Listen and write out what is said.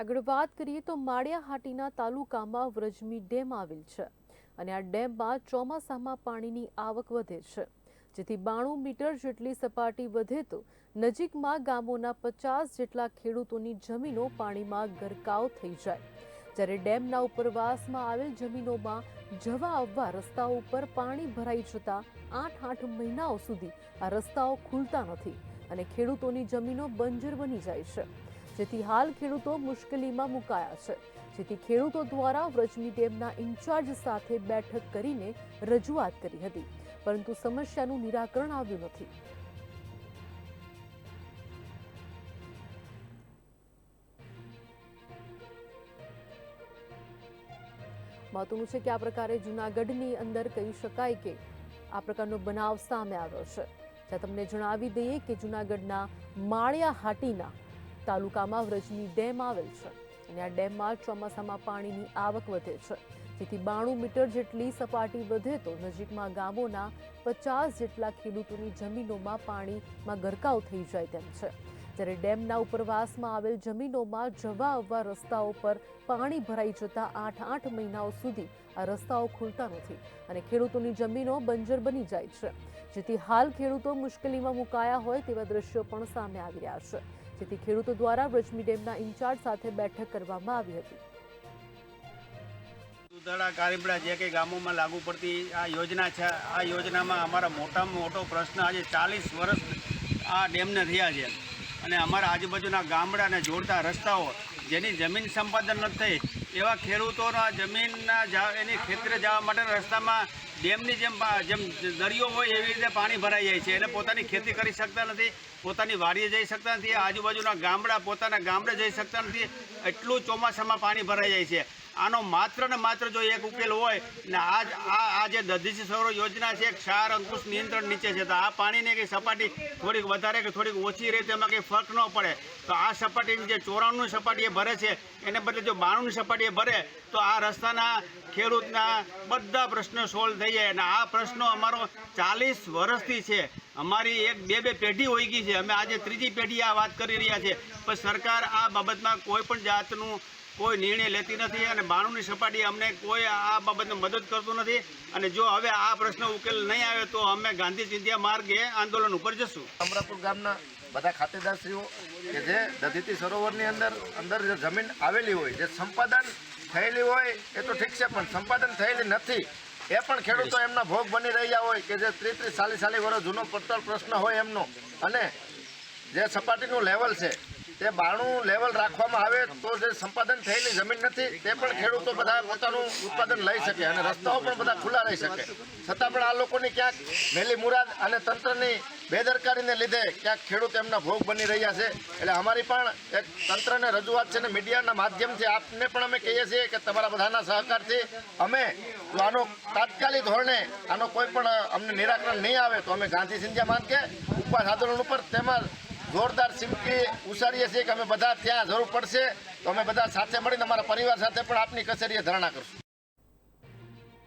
આગળ વાત કરીએ તો માળિયાહાટીના તાલુકામાં વ્રજમી ડેમ આવેલ છે અને આ ડેમમાં ચોમાસામાં પાણીની આવક વધે છે. જેથી બાણું મીટર જેટલી સપાટી વધે તો નજીકમાં ગામોના પચાસ જેટલા ખેડૂતોની જમીનો પાણીમાં ગરકાવ થઈ જાય. જ્યારે ડેમના ઉપરવાસમાં આવેલ જમીનોમાં જવા આવવા રસ્તાઓ ઉપર પાણી ભરાઈ જતા આઠ આઠ મહિનાઓ સુધી આ રસ્તાઓ ખુલતા નથી અને ખેડૂતોની જમીનો બંજર બની જાય છે. જેથી હાલ ખેડૂતો મુશ્કેલીમાં મુકાયા છે. જેથી ખેડૂતો દ્વારા વ્રજની ડેમના ઇન્ચાર્જ સાથે બેઠક કરીને રજૂઆત કરી હતી. પરંતુ સમસ્યાનું નિરાકરણ આવ્યું નથી. મહત્વનું છે કે આ પ્રકારે જૂનાગઢની અંદર કહી શકાય કે આ પ્રકારનો બનાવ સામે આવ્યો છે. જ્યાં તમને જણાવી દઈએ કે જૂનાગઢના માળિયાહાટીના તાલુકામાં વ્રજની ડેમ આવેલ છે અને આ ડેમમાં ચોમાસામાં પાણીની આવક વધે છે. જેથી બાણું મીટર જેટલી સપાટી વધે તો નજીકમાં ગામોના પચાસ જેટલા ખેડૂતોની જમીનોમાં પાણીમાં ગરકાવ થઈ જાય તેમ છે. જ્યારે ડેમના ઉપરવાસમાં આવેલ જમીનોમાં જવા આવવા રસ્તાઓ પર પાણી ભરાઈ જતા આઠ આઠ મહિનાઓ સુધી આ રસ્તાઓ ખુલતા નથી અને ખેડૂતોની જમીનો બંજર બની જાય છે. જેથી હાલ ખેડૂતો મુશ્કેલીમાં મુકાયા હોય તેવા દ્રશ્યો પણ સામે આવી રહ્યા છે. જેથી ખેડૂતો દ્વારા વ્રજમી ડેમના ઇન્ચાર્જ સાથે બેઠક કરવામાં આવી હતી. દુધાળા કારીબડા જે કંઈ ગામોમાં લાગુ પડતી આ યોજના છે, આ યોજનામાં અમારા મોટામાં મોટો પ્રશ્ન આજે ચાલીસ વર્ષ આ ડેમને થયા છે. અને અમારા આજુબાજુના ગામડાને જોડતા રસ્તાઓ જેની જમીન સંપાદન નથી થઈ, એવા ખેડૂતોના જમીનના એની ખેતરે જવા માટેના રસ્તામાં ડેમની જેમ જેમ દરિયો હોય એવી રીતે પાણી ભરાઈ જાય છે. એટલે પોતાની ખેતી કરી શકતા નથી, પોતાની વાડીએ જઈ શકતા નથી, આજુબાજુના ગામડા પોતાના ગામડે જઈ શકતા નથી. એટલું ચોમાસામાં પાણી ભરાઈ જાય છે. આનો માત્ર ને માત્ર જો એક ઉકેલ હોય, ને આ આ જે દધીસી સૌર યોજના છે, ક્ષાર અંકુશ નિયંત્રણ નીચે છે. તો આ પાણીની કંઈ સપાટી થોડીક વધારે કે થોડીક ઓછી રહે તેમાં કંઈ ફરક ન પડે. તો આ સપાટીની જે ચોરાણું સપાટી એ ભરે છે, એને બદલે જો બાણુંની સપાટી એ ભરે, તો આ રસ્તાના ખેડૂતના બધા પ્રશ્નો સોલ્વ થઈ જાય. અને આ પ્રશ્નો અમારો ચાલીસ વર્ષથી છે. અમારી એક બે બે પેઢી હોઈ ગઈ છે. અમે આજે ત્રીજી પેઢી આ વાત કરી રહ્યા છે પણ સરકાર આ બાબતમાં કોઈ પણ જાતનું કોઈ નિર્ણય લેતી નથી અને બાણુંની સપાટી અમને કોઈ આ બાબતને મદદ કરતું નથી. અને જો હવે આ પ્રશ્ન ઉકેલ નહીં આવે તો અમે ગાંધી ચિંધ્યા માર્ગે આંદોલન ઉપર જશું. અમરાપુર ગામના બધા ખાતેદારશ્રીઓ કે જે દધીતી સરોવરની અંદર અંદર જે જમીન આવેલી હોય, જે સંપાદન થયેલી હોય એ તો ઠીક છે, પણ સંપાદન થયેલી નથી. એ પણ ખેડૂતો એમના ભોગ બની રહ્યા હોય કે જે ત્રીસ ત્રીસ ચાલીસ ચાલીસ વર્ષ જૂનો પડતર પ્રશ્ન હોય એમનો. અને જે સપાટીનું લેવલ છે તે બાણું લેવલ રાખવામાં આવે તો જે સંપાદન થયેલી જમીન નથી, તે પણ ખેડૂતો બધા પોતાનું ઉત્પાદન લઈ શકે અને રસ્તાઓ પણ બધા ખુલ્લા રહી શકે. છતાં પણ આ લોકોની ક્યાંક મેલી મુરાદ અને તંત્રની બેદરકારીને લીધે ક્યાંક ખેડૂત એમના ભોગ બની રહ્યા છે. એટલે અમારી પણ એક તંત્રને રજૂઆત છે ને મીડિયાના માધ્યમથી આપને પણ અમે કહીએ છીએ કે તમારા બધાના સહકારથી અમે જો આનો તાત્કાલિક ધોરણે આનો કોઈ પણ અમને નિરાકરણ નહીં આવે તો અમે ગાંધી સિંધિયા માર્ગે ઉપવાસ આંદોલન ઉપર તેમજ જોરદાર સિમકી ઉછાળીએ છીએ કે અમે બધા ત્યાં જરૂર પડશે. તો અમે બધા સાથે મળીને અમારા પરિવાર સાથે પણ આપની કચેરીએ ધરણા કરશું.